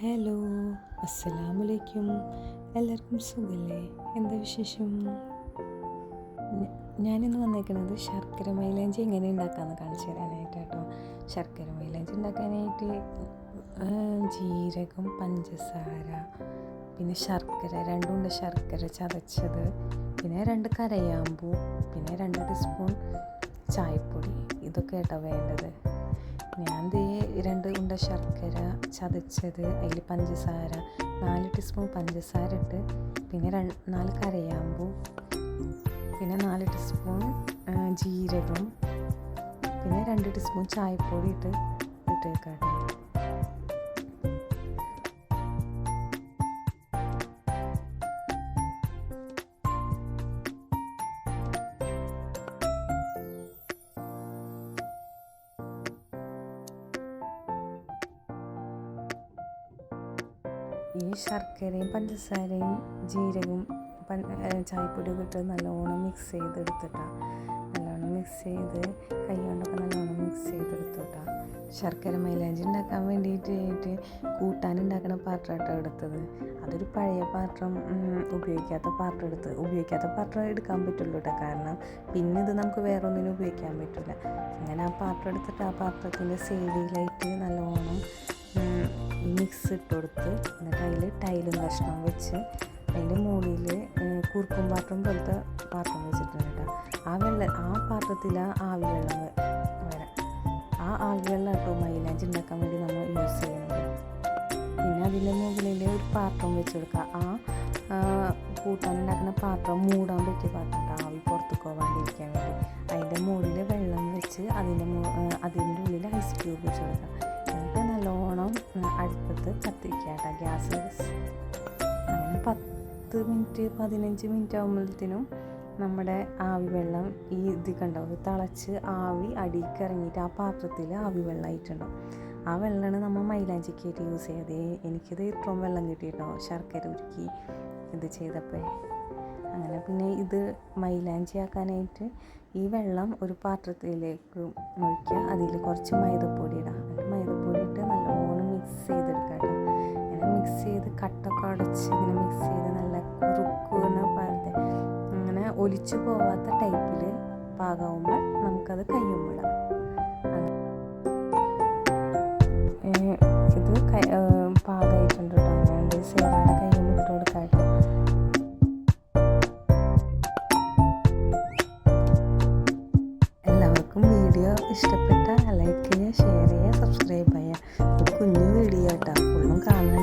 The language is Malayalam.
ഹലോ അസ്സലാമലൈക്കും എല്ലാവർക്കും സുഖല്ലേ? എന്താ വിശേഷം? ഞാനിന്ന് വന്നേക്കുന്നത് ശർക്കര മൈലാഞ്ചി എങ്ങനെ ഉണ്ടാക്കാമെന്ന് കാണിച്ചു തരാനായിട്ട് കേട്ടോ ശർക്കര മൈലാഞ്ചി ഉണ്ടാക്കാനായിട്ട് ജീരകം പഞ്ചസാര പിന്നെ ശർക്കര രണ്ടുണ്ട് ശർക്കര ചതച്ചത്. പിന്നെ രണ്ട് കരയാമ്പൂ പിന്നെ രണ്ട് ടീസ്പൂൺ ചായപ്പൊടി. ഇതൊക്കെ കേട്ടോ വേണ്ടത്. ഞാൻ ദേ രണ്ട് ഉണ്ട ശർക്കര ചതച്ചത് അതിൽ പഞ്ചസാര നാല് ടീസ്പൂൺ പഞ്ചസാര ഇട്ട് പിന്നെ രണ്ട് നാല് കരയാമ്പൂ പിന്നെ നാല് ടീസ്പൂൺ ജീരകം പിന്നെ രണ്ട് ടീസ്പൂൺ ചായപ്പൊടി ഇട്ട് ഇട്ടേക്കാട്ടെ. ഈ ശർക്കരയും പഞ്ചസാരയും ജീരകവും പൻ ചായപ്പൊടിയൊക്കെ ഇട്ട് നല്ലോണം മിക്സ് ചെയ്തെടുത്തിട്ടാണ് നല്ലോണം മിക്സ് ചെയ്ത് കൈ കൊണ്ടൊക്കെ നല്ലോണം മിക്സ് ചെയ്തെടുത്തോട്ടാ. ശർക്കര മൈലാഞ്ചി ഉണ്ടാക്കാൻ വേണ്ടിയിട്ട് കൂട്ടാൻ ഉണ്ടാക്കുന്ന പാത്രമായിട്ടോ എടുത്തത്. അതൊരു പഴയ പാത്രം ഉപയോഗിക്കാത്ത പാത്രം എടുത്ത് ഉപയോഗിക്കാത്ത പാത്രം എടുക്കാൻ പറ്റുള്ളൂ കേട്ടോ കാരണം പിന്നെ ഇത് നമുക്ക് വേറെ ഒന്നിനും ഉപയോഗിക്കാൻ പറ്റില്ല അങ്ങനെ ആ പാത്രം എടുത്തിട്ട് ആ പാത്രത്തിന്റെ സൈഡിലായിട്ട് നല്ലോണം മിക്സ് ഇട്ട് കൊടുത്ത് എന്നിട്ട് അതിൽ ടൈലും കഷ്ണം വെച്ച് അതിന്റെ മുകളിൽ കുറുക്കും പാത്രം പോലത്തെ പാത്രം വെച്ചിട്ടുണ്ട് കേട്ടോ. ആ വെള്ള ആ പാത്രത്തിൽ ആ ആവി വെള്ളം വരാം. ആ ആവി വെള്ളം കേട്ടോ മൈലാഞ്ചി ഉണ്ടാക്കാൻ വേണ്ടി നമ്മൾ യൂസ് ചെയ്യുന്നത്. പിന്നെ അതിന്റെ മുകളിൽ ഒരു പാത്രം വെച്ച് കൊടുക്കുക ആ കൂട്ടാൻ ഉണ്ടാക്കുന്ന പാത്രം മൂടാൻ പറ്റിയ പാത്രം ആവി പുറത്ത് പോകാണ്ടിരിക്കാൻ വേണ്ടി. അതിന്റെ മുകളിൽ വെള്ളം വെച്ച് അതിന്റെ അതിന്റെ ഉള്ളിൽ ഐസ് ക്യൂബ് വെച്ച് കൊടുക്കുക. അടുപ്പത്ത് കത്തിരിക്കാട്ട കേട്ടോ ഗ്യാസ് അങ്ങനെ പത്ത് മിനിറ്റ് പതിനഞ്ച് മിനിറ്റ് ആകുമ്പോഴത്തേനും നമ്മുടെ ആവി വെള്ളം ഈ ഇത് കണ്ടാവും തിളച്ച് ആവി അടിയിലേക്ക് ഇറങ്ങിയിട്ട് ആ പാത്രത്തിൽ ആവി വെള്ളമായിട്ടുണ്ടാവും ആ വെള്ളമാണ് നമ്മൾ മൈലാഞ്ചിക്കായിട്ട് യൂസ് ചെയ്യാതെ എനിക്കിത് ഇത്രയും വെള്ളം കിട്ടിയിട്ടോ? ശർക്കര ഉരുക്കി ഇത് ചെയ്തപ്പോൾ അങ്ങനെ പിന്നെ ഇത് മൈലാഞ്ചി ആക്കാനായിട്ട് ഈ വെള്ളം ഒരു പാത്രത്തിലേക്ക് ഒഴിക്കുക. അതിൽ കുറച്ച് മൈദപ്പൊടി ഇടാം. കട്ടൊക്കെ അടച്ച് ഇങ്ങനെ മിക്സ് ചെയ്ത് നല്ല കുറുക്കുന്ന പോലത്തെ അങ്ങനെ ഒലിച്ചു പോവാത്ത ടൈപ്പിൽ പാകാവുമ്പോൾ നമുക്കത് കയ്യുമ്പിടാം ഇത് കൈ പാകമായിട്ടുണ്ട് കേട്ടോ ഞാൻ സേറാടെ കയ്യുമ്പോൾ ഇട്ട് കൊടുക്കാം കേട്ടോ എല്ലാവർക്കും വീഡിയോ ഇഷ്ടപ്പെട്ട ലൈക്ക് ചെയ്യുക ഷെയർ ചെയ്യുക സബ്സ്ക്രൈബ് ചെയ്യുക. ഒരു കുഞ്ഞു വീഡിയോ കേട്ടോ ഫുള്ളും കാണണം